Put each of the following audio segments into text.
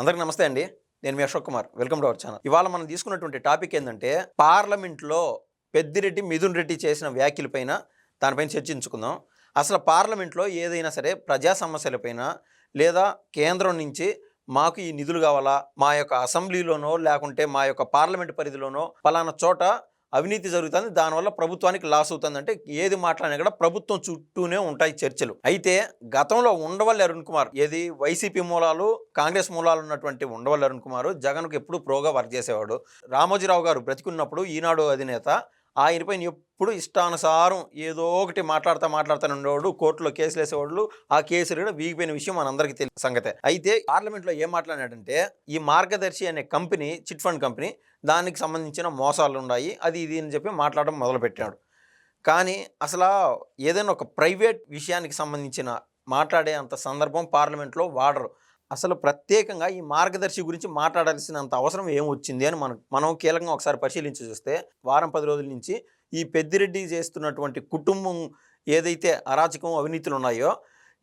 అందరికి నమస్తే అండి. నేను మీ Ashok Kumar. Welcome to our channel. ఇవాళ మనం తీసుకున్నటువంటి టాపిక్ ఏంటంటే పార్లమెంట్లో పెద్దిరెడ్డి మిథున్ రెడ్డి చేసిన వ్యాఖ్యలపైన దానిపైన చర్చించుకుందాం. అసలు పార్లమెంట్లో ఏదైనా సరే ప్రజా సమస్యలపైన లేదా కేంద్రం నుంచి మాకు ఈ నిధులు కావాలా? మా యొక్క అసెంబ్లీలోనో లేకుంటే మా యొక్క పార్లమెంట్ పరిధిలోనో పలానా చోట అవినీతి జరుగుతుంది. దానివల్ల ప్రభుత్వానికి లాస్ అవుతుంది. అంటే ఏది మాట్లాడినా కూడా ప్రభుత్వం చుట్టూనే ఉంటాయి చర్చలు. అయితే గతంలో ఉండవల్లి అరుణ్ కుమార్ ఏది వైసీపీ మూలాలు కాంగ్రెస్ మూలాలు ఉన్నటువంటి ఉండవల్లి అరుణ్ కుమార్ జగన్కు ఎప్పుడు ప్రోగా వర్క్ చేసేవాడు. రామోజీరావు గారు బ్రతికున్నప్పుడు ఈనాడు అధినేత ఆయనపైన ఎప్పుడు ఇష్టానుసారం ఏదో ఒకటి మాట్లాడుతూ మాట్లాడుతూ ఉండేవాడు కోర్టులో కేసులు వేసేవాళ్ళు ఆ కేసులు కూడా వీగిపోయిన విషయం మనందరికీ తెలిసిన సంగతే. అయితే పార్లమెంట్లో ఏం మాట్లాడాడంటే ఈ మార్గదర్శి అనే కంపెనీ చిట్ ఫండ్ కంపెనీ దానికి సంబంధించిన మోసాలు ఉన్నాయి అది ఇది అని చెప్పి మాట్లాడడం మొదలుపెట్టాడు. కానీ అసలు ఏదైనా ఒక ప్రైవేట్ విషయానికి సంబంధించిన మాట్లాడే అంత సందర్భం పార్లమెంట్లో వాడరు. అసలు ప్రత్యేకంగా ఈ మార్గదర్శి గురించి మాట్లాడాల్సినంత అవసరం ఏం వచ్చింది అని మనం మనం కీలకంగా ఒకసారి పరిశీలించి చూస్తే వారం పది రోజుల నుంచి ఈ పెద్దిరెడ్డి చేస్తున్నటువంటి కుటుంబం ఏదైతే అరాచకం అవినీతులు ఉన్నాయో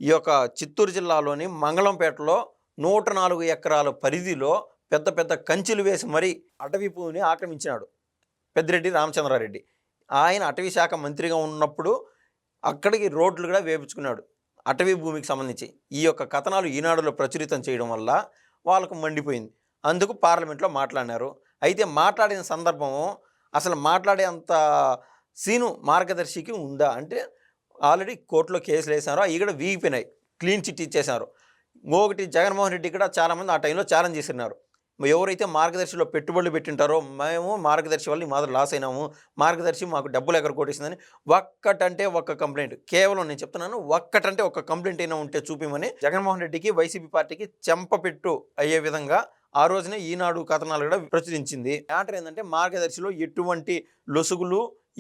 ఈ యొక్క చిత్తూరు జిల్లాలోని మంగళంపేటలో నూట నాలుగు ఎకరాల పరిధిలో పెద్ద పెద్ద కంచెలు వేసి మరీ అటవీ భూమిని ఆక్రమించినాడు పెద్దిరెడ్డి రామచంద్రారెడ్డి. ఆయన అటవీ శాఖ మంత్రిగా ఉన్నప్పుడు అక్కడికి రోడ్లు కూడా వేపించుకున్నాడు. అటవీ భూమికి సంబంధించి ఈ యొక్క కథనాలు ఈనాడులో ప్రచురితం చేయడం వల్ల వాళ్ళకు మండిపోయింది. అందుకు పార్లమెంట్లో మాట్లాడినారు. అయితే మాట్లాడిన సందర్భము అసలు మాట్లాడే అంత సీను మార్గదర్శికి ఉందా? అంటే ఆల్రెడీ కోర్టులో కేసులు వేసినారు అవి కూడా వీగిపోయినాయి. క్లీన్ చిట్ ఇచ్చేసినారు ఇంకొకటి జగన్మోహన్ రెడ్డి కూడా చాలామంది ఆ టైంలో ఛాలెంజ్ చేసినారు. ఎవరైతే మార్గదర్శిలో పెట్టుబడులు పెట్టింటారో మేము మార్గదర్శి వల్ల ఈ మాత్రం లాస్ అయినాము. మార్గదర్శి మాకు డబ్బులు ఎక్కడ కొట్టేసిందని ఒక్కటంటే ఒక్క కంప్లైంట్. కేవలం నేను చెప్తున్నాను ఒక్కటంటే ఒక్క కంప్లైంట్ అయినా ఉంటే చూపిమని జగన్మోహన్ రెడ్డికి వైసీపీ పార్టీకి చెంపపెట్టు అయ్యే విధంగా ఆ రోజునే ఈనాడు కథనాలు కూడా ప్రచురించింది. మ్యాటర్ ఏంటంటే మార్గదర్శిలో ఎటువంటి లొసుగులు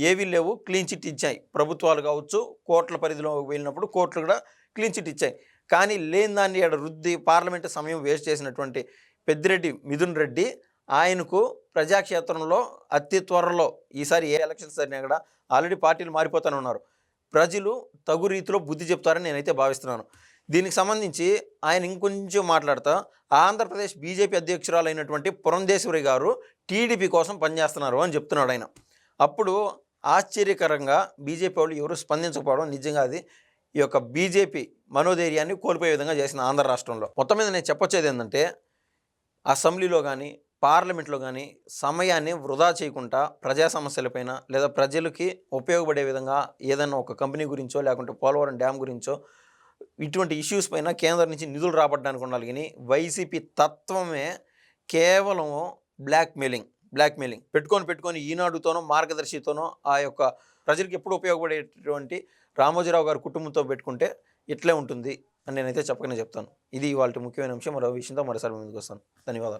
ఏవీ లేవు. క్లీన్ చిట్ ఇచ్చాయి. ప్రభుత్వాలు కావచ్చు కోర్టుల పరిధిలో వెళ్ళినప్పుడు కోర్టులు కూడా క్లీన్ చిట్ ఇచ్చాయి. కానీ లేని దాన్ని ఆడ రుద్ది పార్లమెంటు సమయం వేస్ట్ చేసినటువంటి పెద్దిరెడ్డి మిథున్ రెడ్డి ఆయనకు ప్రజాక్షేత్రంలో అతి త్వరలో ఈసారి ఏ ఎలక్షన్స్ అయినా కూడా ఆల్రెడీ పార్టీలు మారిపోతూనే ఉన్నారు. ప్రజలు తగు రీతిలో బుద్ధి చెప్తారని నేనైతే భావిస్తున్నాను. దీనికి సంబంధించి ఆయన ఇంకొంచెం మాట్లాడతా. ఆంధ్రప్రదేశ్ బీజేపీ అధ్యక్షురాలైనటువంటి పురంధేశ్వరి గారు టీడీపీ కోసం పనిచేస్తున్నారు అని చెప్తున్నాడు ఆయన. అప్పుడు ఆశ్చర్యకరంగా బీజేపీ వాళ్ళు ఎవరు స్పందించకపోవడం నిజంగా అది ఈ యొక్క బీజేపీ మనోధైర్యాన్ని కోల్పోయే విధంగా చేసిన ఆంధ్ర రాష్ట్రంలో. మొత్తం మీద నేను చెప్పొచ్చేది ఏంటంటే అసెంబ్లీలో కానీ పార్లమెంట్లో కానీ సమయాన్ని వృధా చేయకుండా ప్రజా సమస్యలపైన లేదా ప్రజలకి ఉపయోగపడే విధంగా ఏదైనా ఒక కంపెనీ గురించో లేకుంటే పోలవరం డ్యామ్ గురించో ఇటువంటి ఇష్యూస్ పైన కేంద్రం నుంచి నిధులు రాబట్టడానికి ఉండాలి కానీ వైసీపీ తత్వమే కేవలం బ్లాక్ బ్లాక్మెయిలింగ్. పెట్టుకొని పెట్టుకొని ఈనాడుతోనో మార్గదర్శితోనో ఆ యొక్క ప్రజలకు ఎప్పుడు ఉపయోగపడేటువంటి రామోజీరావు గారి కుటుంబంతో పెట్టుకుంటే ఇట్లే ఉంటుంది అని నేనైతే చెప్పకనే చెప్తాను. ఇది వాళ్ళ ముఖ్యమైన అంశం. మరో విషయంతో మరోసారి ముందుకు వస్తాను. ధన్యవాదాలు.